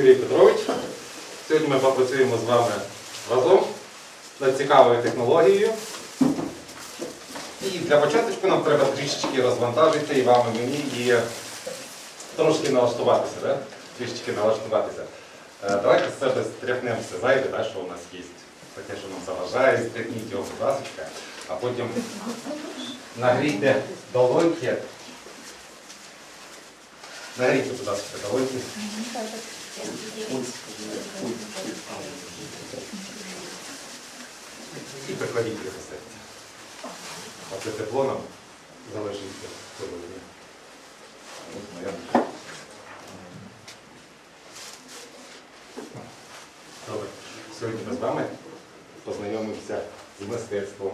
Юрій Петрович. Сьогодні ми попрацюємо з вами разом над цікавою технологією. І для початку нам треба трішечки розвантажити і вам, і мені, і трошки налаштуватися. Да? Трішечки налаштуватися. Е, Давайте з себе стряхнемо все зайве, да, що у нас є. Таке, що нам заважає, стряхніть його, будь ласка, а потім нагрійте долоньки. Нагрійте, будь ласка, долоньки. І прикладіть його до серця. А це тепло нам сьогодні. Ось моя. Добре. Сьогодні ми з вами познайомимося з мистецтвом.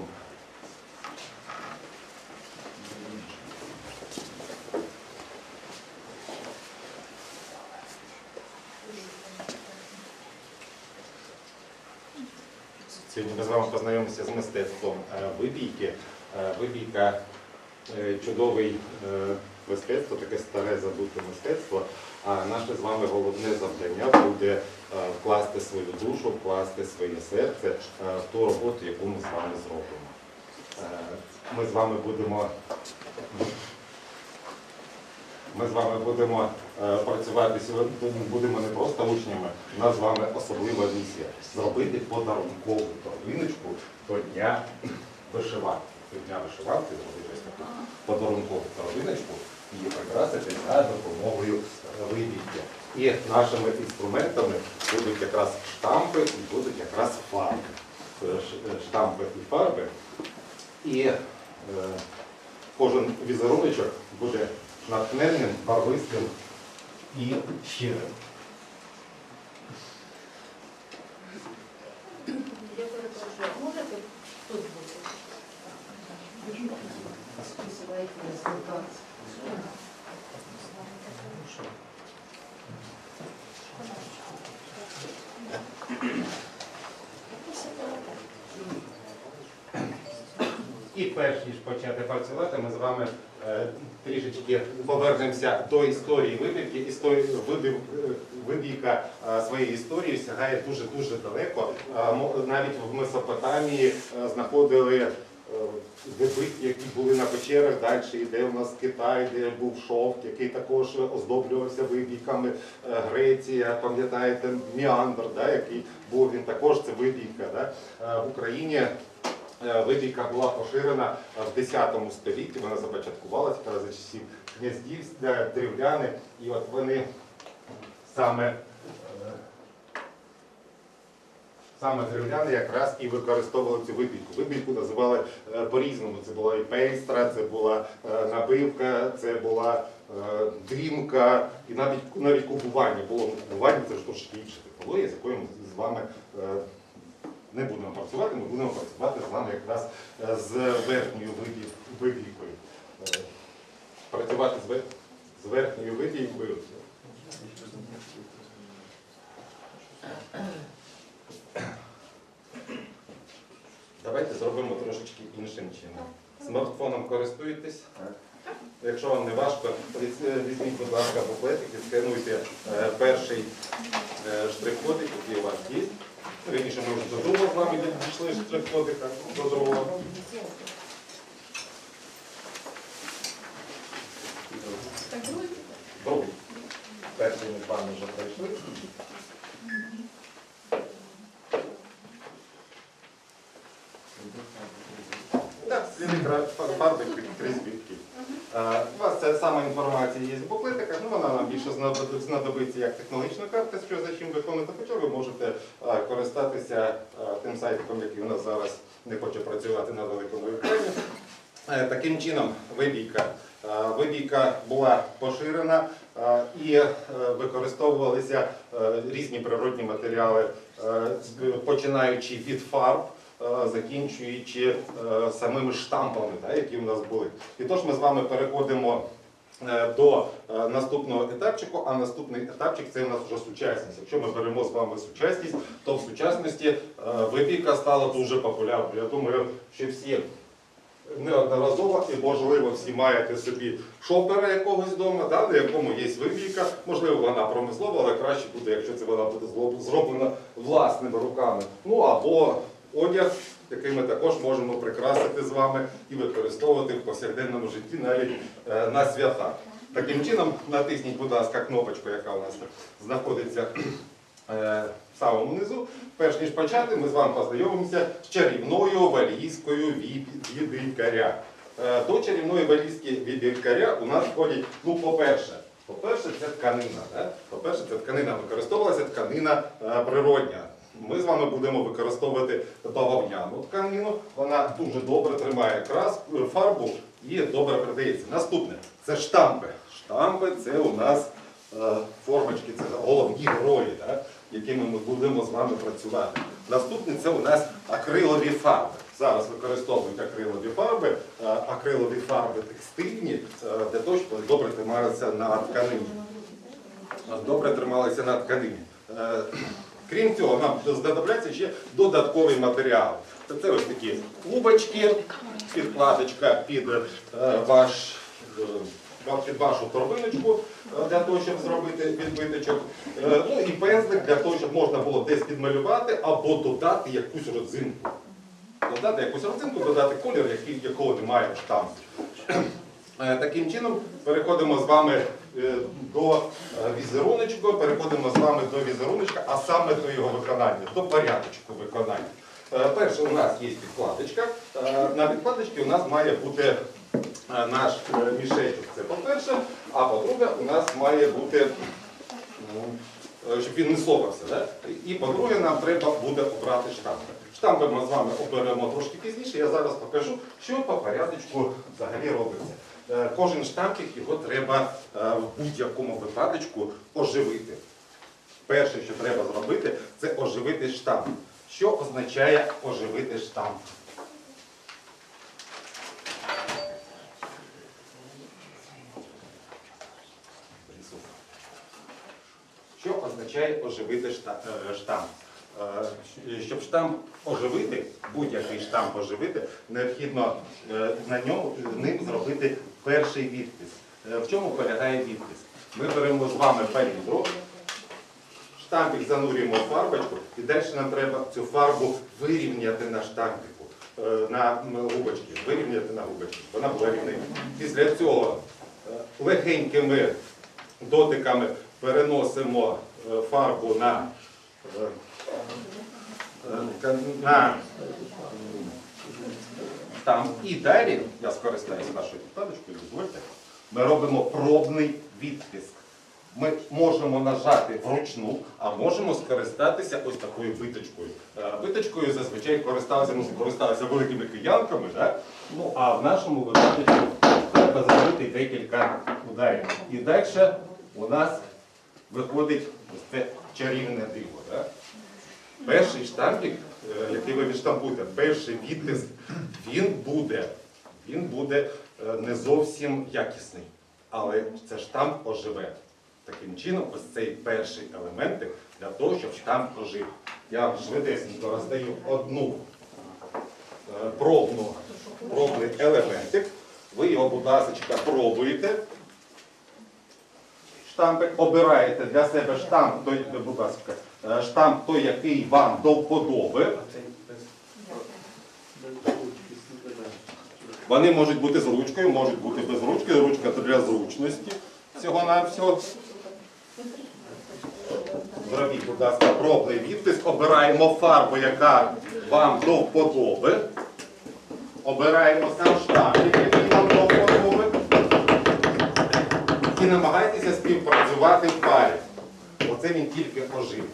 Сьогодні ми з вами познайомимося з мистецтвом е, вибійки. Е, Вибійка е, чудовий мистецтво, таке старе забуте мистецтво. А наше з вами головне завдання буде вкласти свою душу, вкласти своє серце в ту роботу, яку ми з вами зробимо. Ми з вами будемо. Ми з вами будемо працювати сьогодні, будемо не просто учнями, у нас з вами особлива місія зробити подарункову торбиночку до дня вишиванки. До дня вишиванки зробити ось таку подарункову торбиночку і прикрасити за допомогою вибійки. І нашими інструментами будуть якраз штампи і будуть якраз фарби. Е, е, Штампи і фарби. І е, кожен візеруночок буде натхненним, барвистим і щирим. Я перепрошую, можете тут бути? Результат. І перш ніж почати працювати, ми з вами трішечки повернемося до історії вибірки. Історія е, вибійка е, своєї історії сягає дуже-дуже далеко. Е, навіть в Месопотамії е, знаходили е, вибитки, які були на печерах, далі йде у нас Китай, де був шовк, який також оздоблювався вибійками. Е, Греція, пам'ятаєте, Міандр, да, який був він також це вибійка. Да? Е, В Україні Е, Вибійка була поширена е, в 10 столітті, вона започаткувалася за часів князів, е, древляни, і от вони саме, е, саме древляни якраз і використовували цю вибійку. Вибійку називали е, по-різному. Це була і пейстра, це була е, набивка, це була е, дрімка, і навіть навіть купування було. Ну, Купування це ж трошки інша технологія, з якою ми з вами. Не будемо працювати, ми будемо працювати з вами якраз е, з верхньою вибій- вибійкою. Е, Працювати з верхньою вибійкою. Давайте зробимо трошечки іншим чином. Смартфоном користуєтесь? Якщо вам не важко, е, візьміть, будь ласка, буклетик і скануйте перший штрих-кодик, який у вас є. Раніше ми вже до другого з вами дійшли штрих-кодика, до другого. Другий. Ми з вами вже пройшли. Так, сліди фарби крізь бітки. У ця сама інформація є в буклетиках, ну вона нам більше знадобиться як технологічна карта, що за чим виконувати, хоча ви можете користатися тим сайтом, який у нас зараз не хоче працювати на великому екрані. Е, Таким чином, вибійка. Вибійка була поширена і е, використовувалися е, різні природні матеріали, починаючи від фарб, закінчуючи е, самими штампами, які в нас були. І тож ми з вами переходимо е, до е, наступного етапчику, а наступний етапчик це у нас вже сучасність. Якщо ми беремо з вами сучасність, то в сучасності е, вибійка стала дуже популярною. Я думаю, що всі неодноразово і, можливо, всі маєте собі шопера якогось вдома, на якому є вибійка. Можливо, вона промислова, але краще буде, якщо це вона буде зроблена власними руками. Ну або одяг, який ми також можемо прикрасити з вами і використовувати в повсякденному житті навіть е, на свята. Таким чином, натисніть, будь ласка, кнопочку, яка у нас знаходиться е, в самому низу. Перш ніж почати, ми з вами познайомимося з чарівною валізкою від. Е, До чарівної валізки від у нас входять, ну, по-перше, по-перше, це тканина. По-перше, це тканина використовувалася тканина природня. Ми з вами будемо використовувати бавовняну тканину. Вона дуже добре тримає крас, е, фарбу і добре передається. Наступне це штампи. Штампи це у нас е, формочки, це головні герої, да? якими ми будемо з вами працювати. Наступне це у нас акрилові фарби. Зараз використовують акрилові фарби, е, акрилові фарби текстильні для того, щоб добре трималися на тканині. Добре трималися на тканині. Крім цього, нам знадобляться ще додатковий матеріал. Це ось такі клубочки, підкладочка під е, ваш. е, під вашу торбиночку е, для того, щоб зробити відбиточок. Ну і пензлик для того, щоб можна було десь підмалювати або додати якусь родзинку. Додати якусь родзинку, додати колір, якого немає. Е, Таким чином переходимо з вами до е, візеруночку, переходимо з вами до візеруночка, а саме до його виконання, до порядочку виконання. Е, Перше, у нас є підкладочка. Е, На підкладочці у нас має бути е, наш е, мішечок. Це по-перше, а по-друге, у нас має бути ну, е, щоб він не совався. Да? І по-друге, нам треба буде обрати штампи. Штампи ми з вами оберемо трошки пізніше. Я зараз покажу, що по порядочку взагалі робиться. Е, Кожен штампик його треба е, в будь-якому випадочку оживити. Перше, що треба зробити, це оживити штамп. Що означає оживити штамп? Що означає оживити е, штамп? Щоб штамп оживити, будь-який штамп оживити, необхідно на ньому ним зробити перший відпис. Е, В чому полягає відпис? Ми беремо з вами палітру, штампик занурюємо в фарбочку і далі нам треба цю фарбу вирівняти на штампику, е, на губочки, вирівняти на губочки, вона була рівненька. Після цього е, легенькими дотиками переносимо фарбу на, на там і далі, я скористаюся нашою підкладочкою, дозвольте, ми робимо пробний відтиск. Ми можемо нажати вручну, а можемо скористатися ось такою виточкою. Е, Виточкою зазвичай користалися, ну, користалися великими киянками, да? ну, а в нашому випадку треба зробити декілька ударів. І далі у нас виходить ось це чарівне диво. Да? Перший штампик, е, який ви відштампуєте, перший відтиск, він буде, він буде е, не зовсім якісний, але це штамп оживе. Таким чином, ось цей перший елементик для того, щоб штамп ожив. Я швидесенько роздаю одну е, пробну, пробний елементик. Ви його, будь ласка, пробуєте. Штампик обираєте для себе штамп, той, будь ласка, е, штамп той, який вам до вподоби. Вони можуть бути з ручкою, можуть бути без ручки. Ручка для зручності всього-навсього. Зробіть, будь ласка, пробний відтиск. Обираємо фарбу, яка вам до вподоби. Обираємо сам штампик, який вам до вподоби. І намагайтеся співпрацювати в парі. Оце він тільки ожив.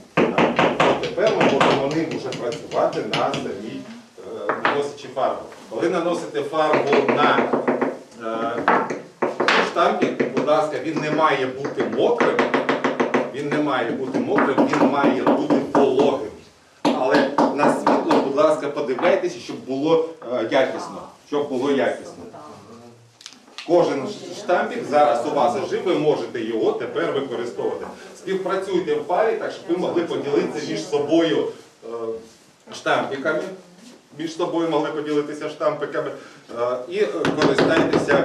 Тепер ми можемо ним вже працювати на самій е, наносячи фарбу. Коли наносите фарбу на е, штампик, будь ласка, він не має бути мокрим. Він не має бути мокрим, він має бути вологим. Але на світло, будь ласка, подивляйтеся, щоб було е, якісно. Щоб було якісно. Кожен штампик зараз у вас жив, ви можете його тепер використовувати. Співпрацюйте в парі, так щоб ви могли поділитися між собою е, штампиками. між собою могли поділитися штампиками. Е, І е, користайтеся,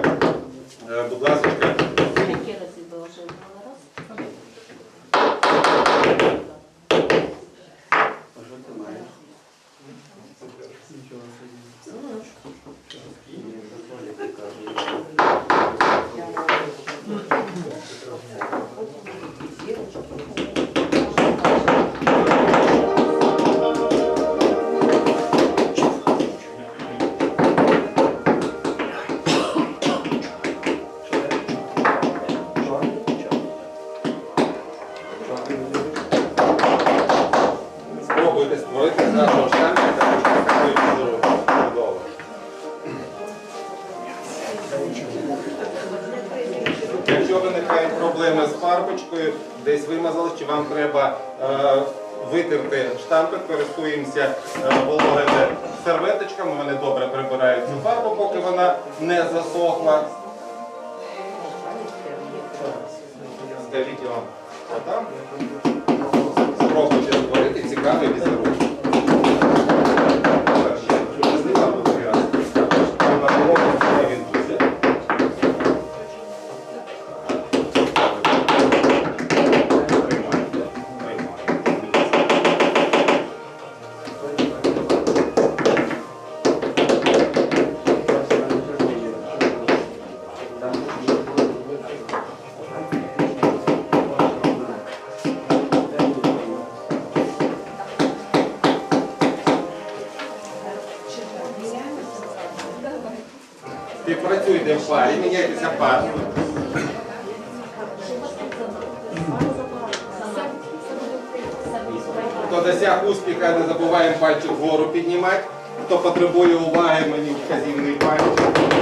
будь ласка, Якщо виникають проблеми з фарбочкою, десь вимазали, чи вам треба е, витерти штампик, користуємося е, вологими серветочками, вони добре прибирають цю фарбу, поки вона не засохла. Скажіть вам, отам. Спробуйте створити цікавий візерунок. Міняйтеся. Хто досяг успіха, не забуваємо пальчик вгору піднімати. Хто потребує уваги, мені вказівний пальчик.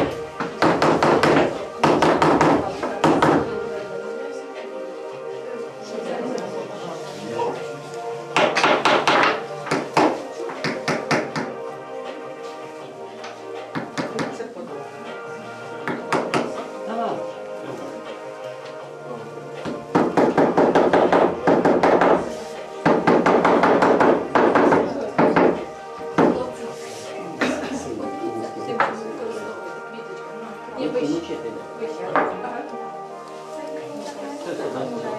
微信这是咱的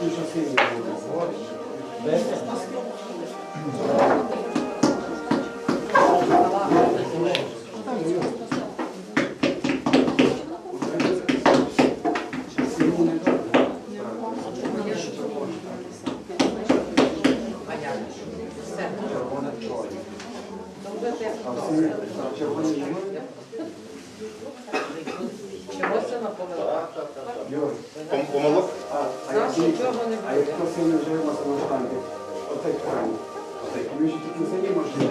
ті часи не було. Thank you. planie. O tej planie. O tej planie się to nie może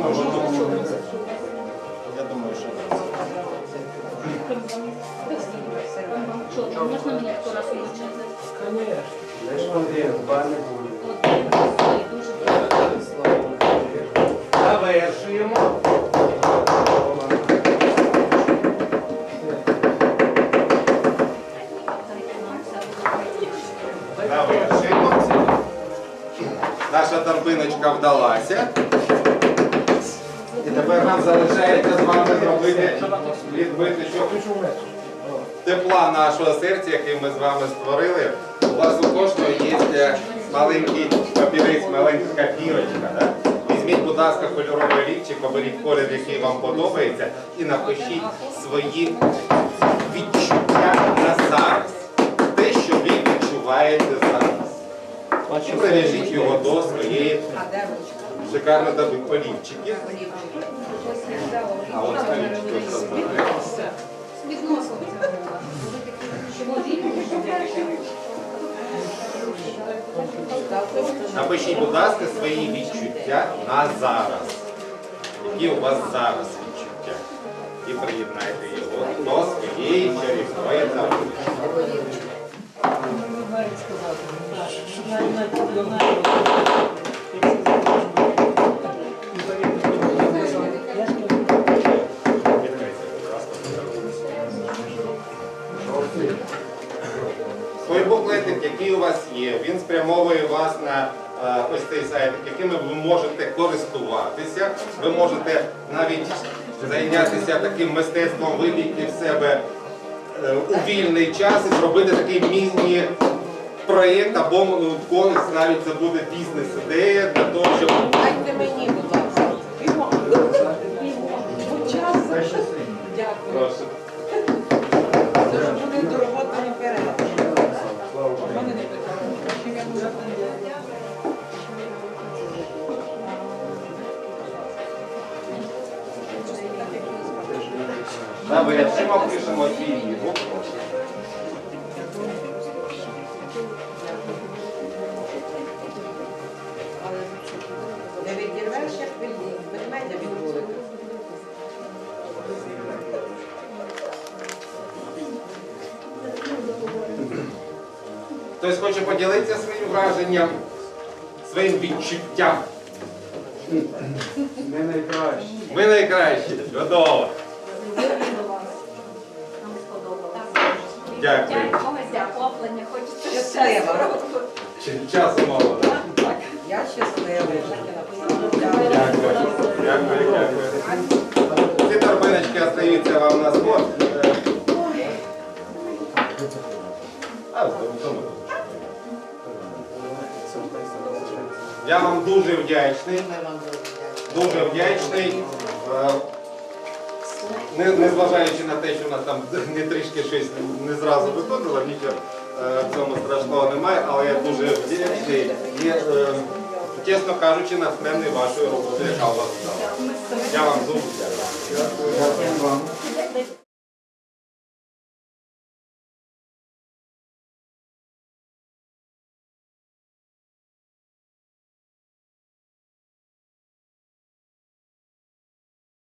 думаю, що я думаю, що можна мені таку раз буде. Завершуємо. Завершуємо. Наша торбиночка вдалася. Тепер нам залишається з вами зробити відбити, що тепла нашого серця, який ми з вами створили. У вас у кожного є е, маленький папірець, маленька копірочка. Да? Візьміть, будь ласка, кольоровий лівчик, оберіть колір, який вам подобається, і напишіть свої відчуття на зараз. Те, що ви відчуваєте зараз. І прив'яжіть його до своєї? Шикарно дадуть олівчики. Олівчики. А розбирають. Напишіть, будь ласка, свої відчуття на зараз. Які у вас зараз відчуття? І приєднайте його до своєї чарівної таблиці. Він спрямовує вас на е, ось цей сайт, яким ви можете користуватися. Ви можете навіть зайнятися таким мистецтвом, вибігти в себе е, у вільний час і зробити такий міні-проєкт або ну, колись навіть це буде бізнес-ідея для того, щоб Дайте мені, будь ласка. Дякую. Завершимо, пишемо свій відгук. Не відірвеш, як від ведмедя від вулика. Хтось хоче поділитися своїм враженням, своїм відчуттям. Ми найкращі. Ми найкращі. Чудово. Дякую. Захоплення, хочеться Щаслива. Чи часу мало, так? Я щаслива. Дякую. Дякую, дякую. Ці торбиночки остаються вам на спорт. Е, А, в тому. Я вам дуже вдячний. Дуже вдячний. Не, незважаючи на те, що вона там не трішки щось не зразу виходило, нічого е, в цьому страшного немає, але я дуже вдячний і, е, чесно кажучи, натхнений вашою роботою, яка у вас стала. Я вам дуже дякую.